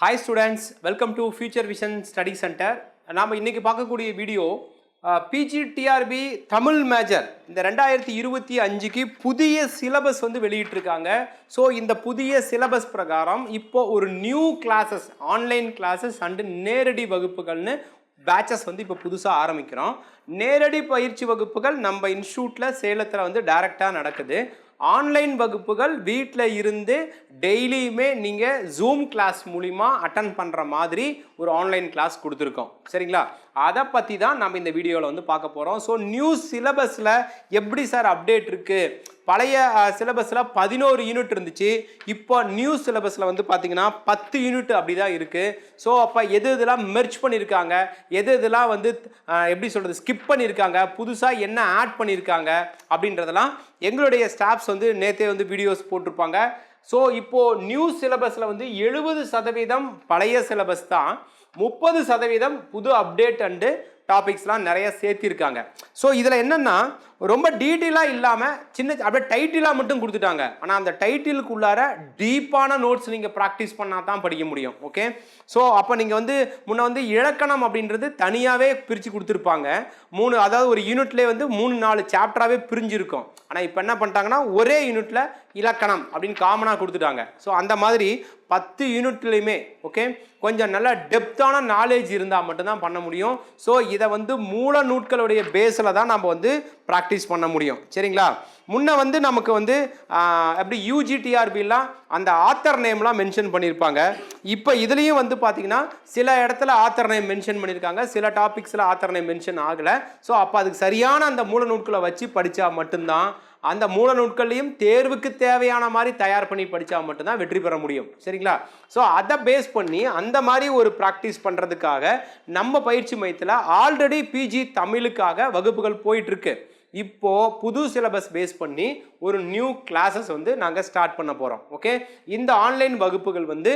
Hi students welcome to future vision study centre நாம் இன்றைக்கி பார்க்கக்கூடிய video PG TRB Tamil major இந்த ரெண்டாயிரத்தி இருபத்தி அஞ்சுக்கு புதிய சிலபஸ் வந்து வெளியிட்டிருக்காங்க. ஸோ இந்த புதிய சிலபஸ் பிரகாரம் இப்போ ஒரு new classes online classes and நேரடி வகுப்புகள்னு பேச்சஸ் வந்து இப்போ புதுசாக ஆரம்பிக்கிறோம். நேரடி பயிற்சி வகுப்புகள் நம்ம இன்ஸ்டியூட்டில் சேலத்தில் வந்து டைரெக்டாக நடக்குது. ஆன்லைன் வகுப்புகள் வீட்டில் இருந்து டெய்லியுமே நீங்கள் ஜூம் கிளாஸ் மூலிமா அட்டன் பண்ணுற மாதிரி ஒரு ஆன்லைன் கிளாஸ் கொடுத்துருக்கோம். சரிங்களா? அதை பற்றி தான் நம்ம இந்த வீடியோவில் வந்து பார்க்க போகிறோம் ஸோ நியூ சிலபஸில் எப்படி சார் அப்டேட் இருக்குது பழைய சிலபஸில் பதினோரு யூனிட் இருந்துச்சு. இப்போ நியூ சிலபஸில் வந்து பார்த்தீங்கன்னா பத்து யூனிட் அப்படி தான் இருக்குது ஸோ அப்போ எது இதெல்லாம் மெர்ச் பண்ணியிருக்காங்க எது இதெல்லாம் வந்து எப்படி சொல்கிறது ஸ்கிப் பண்ணியிருக்காங்க புதுசாக என்ன ஆட் பண்ணியிருக்காங்க அப்படின்றதெல்லாம் எங்களுடைய ஸ்டாஃப்ஸ் வந்து நேற்றே வந்து வீடியோஸ் போட்டிருப்பாங்க. ஸோ இப்போது நியூ சிலபஸில் வந்து எழுபது சதவீதம் பழைய சிலபஸ் தான். முப்பது சதவீதம் புது அப்டேட் அண்டு டாபிக்ஸ்லாம் நிறைய சேர்த்திருக்காங்க. ஸோ இதில் என்னென்னா ரொம்ப டீட்டெயிலாக இல்லாமல் சின்ன அப்படியே டைட்டிலாக மட்டும் கொடுத்துட்டாங்க. ஆனால் அந்த டைட்டிலுக்கு உள்ளார டீப்பான நோட்ஸ் நீங்கள் ப்ராக்டிஸ் பண்ணால் தான் படிக்க முடியும். ஓகே ஸோ அப்போ நீங்கள் வந்து முன்ன வந்து இலக்கணம் அப்படின்றது தனியாகவே பிரித்து கொடுத்துருப்பாங்க. மூணு அதாவது ஒரு யூனிட்லேயே வந்து மூணு நாலு சாப்டராகவே பிரிஞ்சிருக்கும். ஆனால் இப்போ என்ன பண்ணிட்டாங்கன்னா ஒரே யூனிட்டில் இலக்கணம் அப்படின்னு காமனாக கொடுத்துட்டாங்க. ஸோ அந்த மாதிரி பத்து யூனிட்லேயுமே ஓகே கொஞ்சம் நல்ல டெப்த்தான நாலேஜ் இருந்தால் மட்டும்தான் பண்ண முடியும். ஸோ இதை வந்து மூல நூட்களுடைய பேஸில் தான் நம்ம வந்து ப்ராக்டிஸ் ப்ராக்டிஸ் பண்ண முடியும். சரிங்களா? முன்ன வந்து நமக்கு வந்து எப்படி யூஜிடிஆர்பிலாம் அந்த ஆத்தர் நேம்லாம் மென்ஷன் பண்ணியிருப்பாங்க இப்போ இதுலேயும் வந்து பார்த்தீங்கன்னா சில இடத்துல ஆத்தர் நேம் மென்ஷன் பண்ணியிருக்காங்க சில டாபிக்ஸில் ஆத்தர் நேம் மென்ஷன் ஆகலை. ஸோ அப்போ அதுக்கு சரியான அந்த மூல நூட்களை வச்சு படித்தா மட்டும்தான் அந்த மூல நூட்கள்லையும் தேர்வுக்கு தேவையான மாதிரி தயார் பண்ணி படித்தா மட்டும்தான் வெற்றி பெற முடியும். சரிங்களா? ஸோ அதை பேஸ் பண்ணி அந்த மாதிரி ஒரு ப்ராக்டிஸ் பண்ணுறதுக்காக நம்ம பயிற்சி மையத்தில் ஆல்ரெடி பிஜி தமிழுக்காக வகுப்புகள் போயிட்டுருக்கு இப்போது புது சிலபஸ் பேஸ் பண்ணி ஒரு நியூ கிளாஸஸ் வந்து நாங்கள் ஸ்டார்ட் பண்ண போகிறோம் ஓகே இந்த ஆன்லைன் வகுப்புகள் வந்து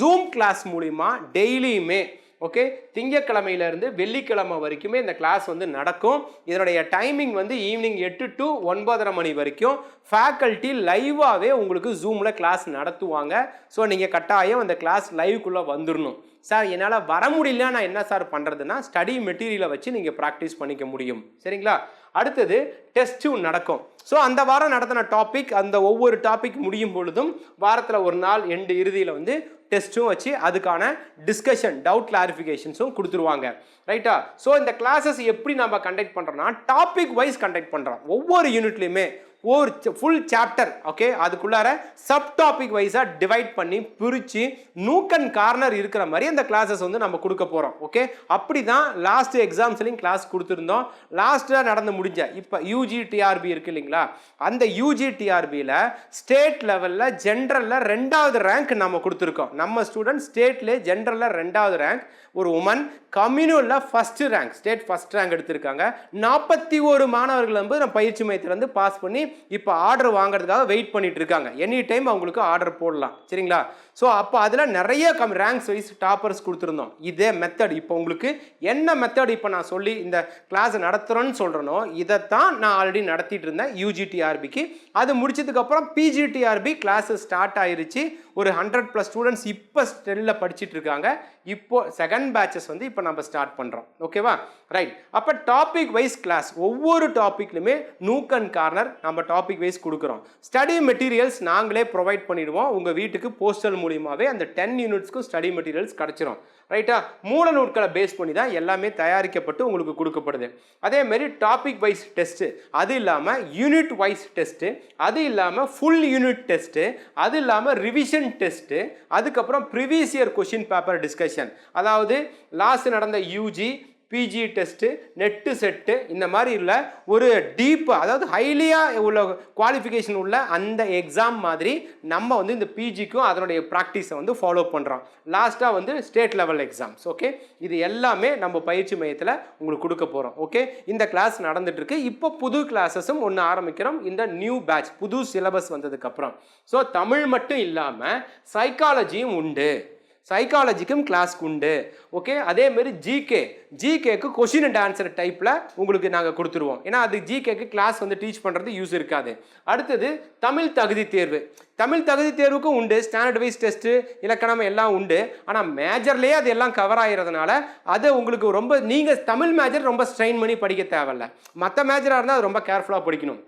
ஜூம் கிளாஸ் மூலிமா டெய்லியுமே ஓகே திங்கக்கிழமையிலேருந்து வெள்ளிக்கிழமை வரைக்குமே இந்த கிளாஸ் வந்து நடக்கும். இதனுடைய டைமிங் வந்து ஈவினிங் எட்டு டு ஒன்பதரை மணி வரைக்கும். ஃபேக்கல்ட்டி லைவாகவே உங்களுக்கு ஜூமில் கிளாஸ் நடத்துவாங்க. ஸோ நீங்கள் கட்டாயம் அந்த கிளாஸ் லைவுக்குள்ளே வந்துடணும் சார் என்னால் வர முடியல நான் என்ன சார் பண்ணுறதுன்னா ஸ்டடி மெட்டீரியலை வச்சு நீங்கள் ப்ராக்டிஸ் பண்ணிக்க முடியும். சரிங்களா? அடுத்தது டெஸ்ட்டும் நடக்கும். ஸோ அந்த வாரம் நடத்தின டாபிக் அந்த ஒவ்வொரு டாபிக் முடியும் பொழுதும் வாரத்தில் ஒரு நாள் எண்டு இறுதியில் வந்து டெஸ்ட்டும் வச்சு அதுக்கான டிஸ்கஷன் டவுட் கிளாரிஃபிகேஷன்ஸும் கொடுத்துருவாங்க. ரைட்டா ஸோ இந்த கிளாஸஸ் எப்படி நம்ம கண்டக்ட் பண்ணுறோன்னா டாபிக் வைஸ் கண்டக்ட் பண்ணுறோம் ஒவ்வொரு யூனிட்லையுமே ஒரு ஃபுல் சாப்டர் ஓகே அதுக்குள்ளார சப் டாபிக் வைஸாக டிவைட் பண்ணி பிரித்து நூக்கன் கார்னர் இருக்கிற மாதிரி அந்த கிளாஸஸ் வந்து நம்ம கொடுக்க போகிறோம் ஓகே அப்படி தான் லாஸ்ட் எக்ஸாம்ஸ்லையும் கிளாஸ் கொடுத்துருந்தோம். லாஸ்ட்டாக நடந்து முடிஞ்ச இப்போ யூஜி டிஆர்பி இருக்கு இல்லைங்களா? அந்த யூஜி டிஆர்பியில் ஸ்டேட் லெவலில் ஜென்ரலில் ரெண்டாவது ரேங்க் நம்ம கொடுத்துருக்கோம். நம்ம ஸ்டூடெண்ட் ஸ்டேட்லேயே ஜென்ரலில் ரெண்டாவது ரேங்க் ஒரு woman கம்யூனில் first rank state first rank எடுத்திருக்காங்க. நாற்பத்தி ஒரு மாணவர்கள் வந்து நம்ம பயிற்சி மையத்திலேருந்து பாஸ் பண்ணி இப்போ ஆர்டர் வாங்குறதுக்காக வெயிட் பண்ணிட்டு இருக்காங்க. எனி டைம் அவங்களுக்கு ஆர்டர் போடலாம். சரிங்களா? ஸோ அப்போ அதில் நிறைய கம் ரேங்க்ஸ் வைஸ் டாப்பர்ஸ் கொடுத்துருந்தோம். இதே மெத்தட் இப்போ உங்களுக்கு என்ன மெத்தட் இப்போ நான் சொல்லி இந்த கிளாஸை நடத்துகிறேன்னு சொல்கிறனோ இதைத்தான் நான் ஆல்ரெடி நடத்திட்டு இருந்தேன் யூஜிடிஆர்பிக்கு அது முடிச்சதுக்கப்புறம் பிஜிடிஆர்பி கிளாஸஸ் ஸ்டார்ட் ஆயிருச்சு. ஒரு ஹண்ட்ரட் ப்ளஸ் ஸ்டூடெண்ட்ஸ் இப்போ ஸ்டெல்லில் படிச்சுட்டு இருக்காங்க. இப்போ செகண்ட் பேட்சஸ் வந்து இப்போ நம்ம ஸ்டார்ட் பண்ணுறோம் ஓகேவா ரைட் அப்போ டாபிக் வைஸ் கிளாஸ் ஒவ்வொரு டாப்பிக்லையுமே நூக் அண்ட் கார்னர் நம்ம டாபிக் வைஸ் கொடுக்குறோம். ஸ்டடி மெட்டீரியல்ஸ் நாங்களே ப்ரொவைட் பண்ணிடுவோம். உங்கள் வீட்டுக்கு போஸ்டல் மூலியமாகவே அந்த டென் யூனிட்ஸ்க்கும் ஸ்டடி மெட்டீரியல்ஸ் கிடச்சிரும். ரைட்டா மூல நூட்களை பேஸ் பண்ணி தான் எல்லாமே தயாரிக்கப்பட்டு உங்களுக்கு கொடுக்கப்படுது. அதேமாரி டாபிக் வைஸ் டெஸ்ட்டு அது இல்லாமல் யூனிட் வைஸ் டெஸ்ட்டு அது இல்லாமல் ஃபுல் யூனிட் டெஸ்ட்டு அது இல்லாமல் ரிவிஷன் டெஸ்ட்டு அதுக்கப்புறம் previous year question paper discussion அதாவது லாஸ்ட் நடந்த UG PG test NET SET இந்த மாதிரி உள்ள ஒரு டீப்பு அதாவது ஹைலியாக உள்ள குவாலிஃபிகேஷன் உள்ள அந்த எக்ஸாம் மாதிரி நம்ம வந்து இந்த பிஜிக்கும் அதனுடைய ப்ராக்டிஸை வந்து ஃபாலோ பண்ணுறோம் லாஸ்ட்டாக வந்து ஸ்டேட் லெவல் எக்ஸாம்ஸ் ஓகே இது எல்லாமே நம்ம பயிற்சி மையத்தில் உங்களுக்கு கொடுக்க போகிறோம் ஓகே இந்த கிளாஸ் நடந்துட்டுருக்கு. இப்போ புது கிளாஸஸும் ஒன்று ஆரம்பிக்கிறோம். இந்த நியூ பேட்ச் புது சிலபஸ் வந்ததுக்கப்புறம் ஸோ தமிழ் மட்டும் இல்லாமல் சைக்காலஜியும் உண்டு. சைக்காலஜிக்கும் கிளாஸ்க்கு உண்டு. ஓகே அதே மாதிரி ஜிகே ஜிகேக்கு கொஷின் அண்ட் ஆன்சர் டைப்பில் உங்களுக்கு நாங்கள் கொடுத்துருவோம். ஏன்னா அது ஜிகேக்கு கிளாஸ் வந்து டீச் பண்ணுறது யூஸ் இருக்காது. அடுத்தது தமிழ் தகுதி தேர்வு. தமிழ் தகுதி தேர்வுக்கும் உண்டு. ஸ்டாண்டர்ட் வைஸ் டெஸ்ட்டு இலக்கணம் எல்லாம் உண்டு. ஆனால் மேஜர்லேயே அது எல்லாம் கவர் ஆகிறதுனால அது உங்களுக்கு ரொம்ப நீங்கள் தமிழ் மேஜர் ரொம்ப ஸ்ட்ரெயின் பண்ணி படிக்க தேவையில்ல. மற்ற மேஜராக இருந்தால் அது ரொம்ப கேர்ஃபுல்லாக படிக்கணும்.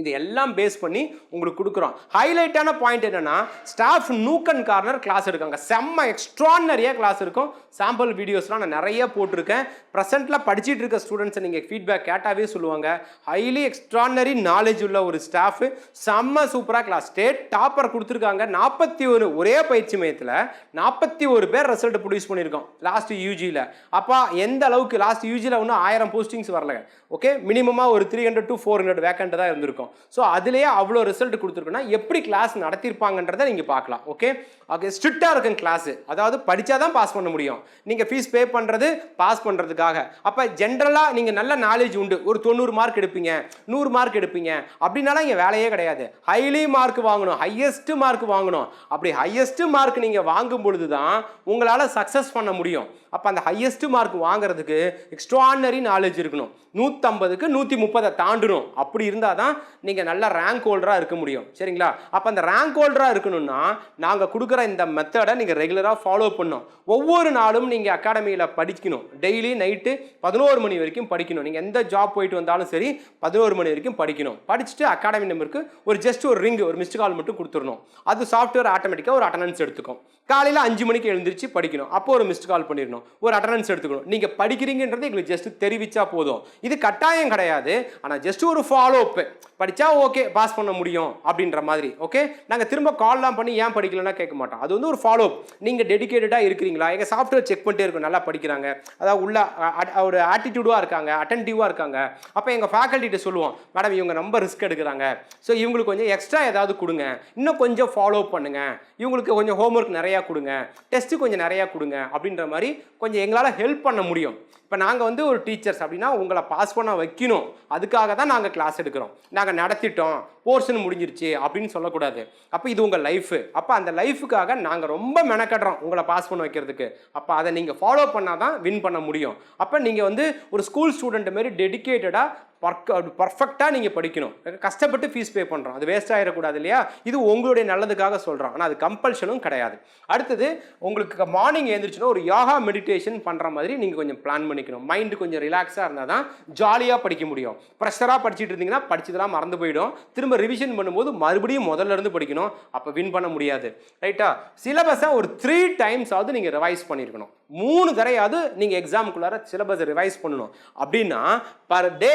இது எல்லாம் பேஸ் பண்ணி உங்களுக்கு கொடுக்குறோம். ஹைலைட்டான பாயிண்ட் என்னென்னா ஸ்டாஃப் நூக்கன் கார்னர் கிளாஸ் எடுக்காங்க. செம்ம எக்ஸ்ட்ரானரியாக கிளாஸ் இருக்கும். சாம்பிள் வீடியோஸ்லாம் நான் நிறைய போட்டிருக்கேன். ப்ரெசென்ட்டில் படிச்சிட்டு இருக்க ஸ்டூடெண்ட்ஸை நீங்கள் ஃபீட்பேக் கேட்டாவே சொல்லுவாங்க. ஹைலி எக்ஸ்ட்ரானரி நாலேஜ் உள்ள ஒரு ஸ்டாஃப் செம்ம சூப்பராக கிளாஸ் ஸ்டேட் டாப்பர் கொடுத்துருக்காங்க. நாற்பத்தி ஒரு ஒரே பயிற்சி மையத்தில் நாற்பத்தி ஒரு பேர் ரிசல்ட் ப்ரொடியூஸ் பண்ணியிருக்கோம். லாஸ்ட் யூஜியில் அப்போ எந்த அளவுக்கு லாஸ்ட் யூஜியில் ஒன்றும் ஆயிரம் போஸ்டிங்ஸ் வரல. ஓகே மினிமமாக ஒரு three hundred to four hundred vacant தான் இருந்திருக்கும். ஸோ அதுலேயே அவ்வளோ ரிசல்ட் கொடுத்துருக்குன்னா எப்படி கிளாஸ் நடத்திருப்பாங்கன்றதை நீங்கள் பார்க்கலாம். ஓகே ஓகே ஸ்ட்ரிக்டாக இருக்கும் கிளாஸு அதாவது படித்தா தான் பாஸ் பண்ண முடியும். நீங்கள் ஃபீஸ் பே பண்ணுறது பாஸ் பண்ணுறதுக்காக அப்போ ஜென்ரலாக நீங்கள் நல்ல நாலேஜ் உண்டு. ஒரு தொண்ணூறு மார்க் எடுப்பீங்க நூறு மார்க் எடுப்பீங்க. அப்படின்னாலாம் இங்கே வேலையே கிடையாது. ஹைலி மார்க் வாங்கணும். ஹையஸ்ட்டு மார்க் வாங்கணும். அப்படி ஹையஸ்ட்டு மார்க் நீங்கள் வாங்கும் பொழுது தான் உங்களால் சக்ஸஸ் பண்ண முடியும். அப்போ அந்த ஹையஸ்ட்டு மார்க் வாங்குறதுக்கு எக்ஸ்ட்ரானரி நாலேஜ் இருக்கணும். நூற்றம்பதுக்கு நூற்றி முப்பதை தாண்டணும் அப்படி இருந்தால் தான் நீங்கள் நல்ல ரேங்க் ஹோல்டராக இருக்க முடியும். சரிங்களா? அப்போ அந்த ரேங்க் ஹோல்டராக இருக்கணும்னா நாங்கள் கொடுக்குற இந்த மெத்தடை நீங்கள் ரெகுலராக ஃபாலோ பண்ணணும். ஒவ்வொரு நாளும் நீங்கள் அகாடமியில் படிக்கணும். டெய்லி நைட்டு பதினோரு மணி வரைக்கும் படிக்கணும். நீங்கள் எந்த ஜாப் போயிட்டு வந்தாலும் சரி பதினோரு மணி வரைக்கும் படிக்கணும். படிச்சுட்டு அகாடமி நம்பருக்கு ஒரு ஜஸ்ட் ஒரு ரிங் ஒரு மிஸ்டு கால் மட்டும் கொடுத்துடணும். அது சாஃப்ட்வேர் ஆட்டோமேட்டிக்காக ஒரு அட்டண்டன்ஸ் எடுத்துக்கும். காலையில் அஞ்சு மணிக்கு எழுந்திரிச்சு படிக்கணும். அப்போ ஒரு மிஸ்டு கால் பண்ணிடணும். ஒரு அட்டண்டன்ஸ் எடுத்துக்கணும். நீங்கள் படிக்கிறீங்கன்றது எங்களுக்கு ஜஸ்ட் தெரிவிச்சா போதும். இது கட்டாயம் கிடையாது. ஆனால் ஜஸ்ட் ஒரு ஃபாலோ அப் படித்தா ஓகே பாஸ் பண்ண முடியும் அப்படின்ற மாதிரி ஓகே நாங்கள் திரும்ப கால்லாம் பண்ணி ஏன் படிக்கலன்னா கேட்க மாட்டோம். அது வந்து ஒரு ஃபாலோ அப் நீங்கள் டெடிகேட்டடாக இருக்கிறீங்களா? எங்கள் சாஃப்ட்வேர் செக் பண்ணிட்டே இருக்கும் நல்லா படிக்கிறாங்க. அதாவது உள்ள ஒரு ஆட்டிடியூடாக இருக்காங்க அட்டன்டிவாக இருக்காங்க. அப்போ எங்கள் ஃபேக்கல்ட்டிகிட்ட சொல்லுவோம் மேடம் இவங்க ரொம்ப ரிஸ்க் எடுக்கிறாங்க. ஸோ இவங்களுக்கு கொஞ்சம் எக்ஸ்ட்ரா ஏதாவது கொடுங்க. இன்னும் கொஞ்சம் ஃபாலோ பண்ணுங்க. இவங்களுக்கு கொஞ்சம் ஹோம்ஒர்க் நிறையா கொடுங்க. டெஸ்ட்டு கொஞ்சம் நிறையா கொடுங்க. அப்படின்ற மாதிரி கொஞ்சம் எங்களால் ஹெல்ப் பண்ண முடியும். இப்போ நாங்கள் வந்து ஒரு டீச்சர்ஸ் அப்படின்னா உங்களை பாஸ் பண்ண வைக்கணும். அதுக்காக தான் நாங்கள் கிளாஸ் எடுக்கிறோம். நாங்கள் நடத்திட்டோம். போர்ஷன் முடிஞ்சிருச்சு அப்படின்னு சொல்லக்கூடாது. அப்போ இது உங்கள் லைஃபு அப்போ அந்த லைஃபுக்காக நாங்கள் ரொம்ப மெனக்கடுறோம் உங்களை பாஸ் பண்ண வைக்கிறதுக்கு. அப்போ அதை நீங்கள் ஃபாலோ பண்ணால் தான் வின் பண்ண முடியும். அப்போ நீங்கள் வந்து ஒரு ஸ்கூல் ஸ்டூடெண்ட் மாரி டெடிக்கேட்டடாக பர்க் பர்ஃபெக்டாக நீங்கள் படிக்கணும். கஷ்டப்பட்டு ஃபீஸ் பே பண்ணுறோம் அது வேஸ்ட் ஆகிடக்கூடாது இல்லையா? இது உங்களுடைய நல்லதுக்காக சொல்கிறோம் ஆனால் அது கம்பல்ஷனும் கிடையாது. அடுத்தது உங்களுக்கு மார்னிங் எழுந்திரிச்சுன்னா ஒரு யோகா மெடிடேஷன் பண்ணுற மாதிரி நீங்கள் கொஞ்சம் பிளான் பண்ணிக்கணும். மைண்டு கொஞ்சம் ரிலாக்ஸாக இருந்தால் தான் ஜாலியாக படிக்க முடியும். ப்ரெஷராக படிச்சுட்டு இருந்தீங்கன்னா படிச்சதெல்லாம் மறந்து போயிடும். திரும்ப ரிவிஷன் பண்ணும்போது மறுபடியும் முதல்ல இருந்து படிக்கணும். அப்போ வின் பண்ண முடியாது. ரைட்டா சிலபஸை ஒரு த்ரீ டைம்ஸ் ஆகுது நீங்கள் ரிவைஸ் பண்ணியிருக்கணும் மூணு தடையாவது நீங்கள் எக்ஸாமுக்குள்ளார சிலபஸை ரிவைஸ் பண்ணணும். அப்படின்னா per day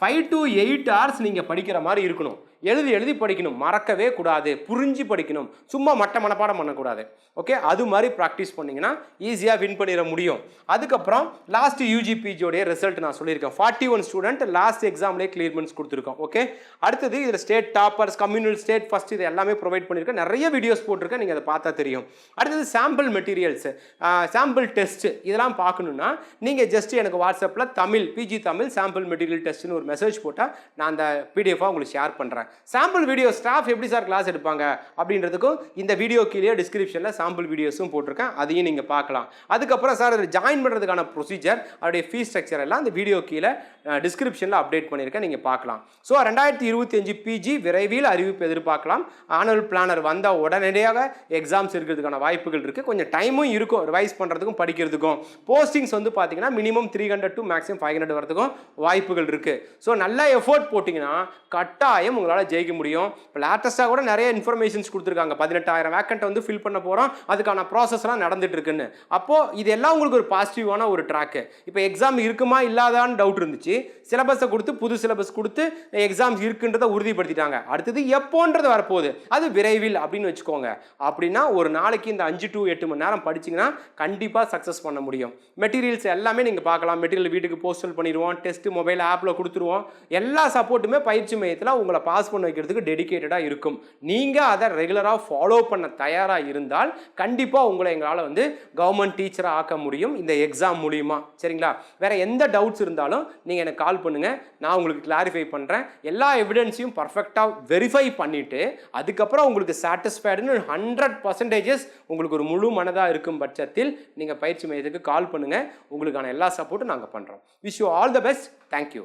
five to eight hours நீங்கள் படிக்கிற மாதிரி இருக்கணும். எழுதி எழுதி படிக்கணும். மறக்கவே கூடாது. புரிஞ்சு படிக்கணும். சும்மா மட்ட மனப்பாடம் பண்ணக்கூடாது. ஓகே அது மாதிரி ப்ராக்டிஸ் பண்ணிங்கன்னா ஈஸியாக வின் பண்ணிட முடியும். அதுக்கப்புறம் லாஸ்ட் யூஜிபிஜியோடைய ரிசல்ட் நான் சொல்லியிருக்கேன். ஃபார்ட்டி ஒன் ஸ்டூடெண்ட் லாஸ்ட் எக்ஸாம்லேயே கிளியர்மெண்ட்ஸ் கொடுத்துருக்கோம். ஓகே அடுத்தது இதில் state toppers communal state first இது எல்லாமே ப்ரொவைட் பண்ணியிருக்கேன். நிறைய வீடியோஸ் போட்டிருக்கேன். நீங்கள் அதை பார்த்தா தெரியும். அடுத்தது சாம்பிள் மெட்டீரியல்ஸ் சாம்பிள் டெஸ்ட் இதெல்லாம் பார்க்கணுன்னா நீங்கள் ஜஸ்ட் எனக்கு வாட்ஸ்அப்பில் Tamil PG Tamil sample material டெஸ்ட்னு ஒரு மெசேஜ் போட்டால் நான் அந்த பிடிஎஃபாக உங்களுக்கு ஷேர் பண்ணுறேன் சாம்பிள் வீடியோ ஸ்டாஃப் எப்படி சார் கிளாஸ் எடுப்பாங்க அப்படின்றதுக்கும் இந்த வீடியோ கீழே டிஸ்கிரிப்ஷனில் சாம்பிள் வீடியோஸும் போட்டிருக்கேன். அதையும் நீங்கள் பார்க்கலாம். அதுக்கப்புறம் சார் அதில் ஜாயின் பண்ணுறதுக்கான ப்ரொசீஜர் அதோடைய ஃபீஸ் ஸ்ட்ரக்சர் எல்லாம் அந்த வீடியோ கீழே டிஸ்கிரிப்ஷனில் அப்டேட் பண்ணியிருக்கேன். நீங்கள் பார்க்கலாம். ஸோ ரெண்டாயிரத்தி இருபத்தி அஞ்சு பிஜி விரைவில் அறிவிப்பு எதிர்பார்க்கலாம். ஆனுவல் பிளானர் வந்தால் உடனடியாக எக்ஸாம்ஸ் இருக்கிறதுக்கான வாய்ப்புகள் இருக்குது கொஞ்சம் டைமும் இருக்கும் ரிவைஸ் பண்ணுறதுக்கும் படிக்கிறதுக்கும். போஸ்டிங்ஸ் வந்து பார்த்தீங்கன்னா minimum three hundred to maximum five hundred வரதுக்கும் வாய்ப்புகள் இருக்குது ஸோ நல்லா எஃபோர்ட் போட்டிங்கன்னா கட்டாயம் உங்களால் ஜெயிக்க முடியும். இப்போ லேட்டஸ்ட்டாக கூட நிறைய இன்ஃபர்மேஷன்ஸ் கொடுத்துருக்காங்க. பதினெட்டாயிரம் வேக்கண்ட்டை வந்து ஃபில் பண்ண போகிறோம் அதுக்கான ப்ராசஸ்லாம் நடந்துட்டு இருக்குன்னு. அப்போது இது எல்லாம் உங்களுக்கு ஒரு பாசிட்டிவான ஒரு ட்ராக்கு இப்போ எக்ஸாம் இருக்குமா இல்லாதான்னு டவுட் இருந்துச்சு. சிலபஸை கொடுத்து புது சிலபஸ் கொடுத்து எக்ஸாம்ஸ் இருக்குன்றதை உறுதிப்படுத்திட்டாங்க. அடுத்தது எப்போன்றது வரப்போகுது. அது விரைவில் அப்படின்னு வச்சுக்கோங்க. அப்படின்னா ஒரு நாளைக்கு இந்த அஞ்சு டு எட்டு மணி நேரம் படிச்சீங்கன்னா கண்டிப்பாக சக்ஸஸ் பண்ண முடியும். மெட்டீரியல்ஸ் எல்லாமே நீங்கள் பார்க்கலாம். மெட்டீரியல் வீட்டுக்கு போஸ்டல் பண்ணிடுவோம். டெஸ்ட் மொபைல் ஆப்பில் கொடுத்துருவோம். எல்லா சப்போர்ட்டுமே பயிற்சி மையத்தில் உங்களை பாஸ் பாஸ் பண்ண வைக்கிறதுக்கு டெடிக்கேட்டடாக இருக்கும். நீங்கள் அதை ரெகுலராக ஃபாலோ பண்ண தயாராக இருந்தால் கண்டிப்பாக உங்களை எங்களால் வந்து கவர்மெண்ட் டீச்சராக ஆக்க முடியும். இந்த எக்ஸாம் மூலியமா. சரிங்களா? வேற எந்த டவுட்ஸ் இருந்தாலும் நீங்கள் எனக்கு கால் பண்ணுங்கள் நான் உங்களுக்கு கிளாரிஃபை பண்ணுறேன் எல்லா எவிடன்ஸையும் பர்ஃபெக்டாக வெரிஃபை பண்ணிவிட்டு அதுக்கப்புறம் உங்களுக்கு சாட்டிஸ்ஃபைடுன்னு ஹண்ட்ரட் பர்சன்டேஜஸ் உங்களுக்கு ஒரு முழு மனதாக இருக்கும் பட்சத்தில் நீங்கள் பயிற்சி மையத்துக்கு கால் பண்ணுங்கள் உங்களுக்கான எல்லா சப்போர்ட்டும் நாங்கள் பண்ணுறோம் wish you all the best thank you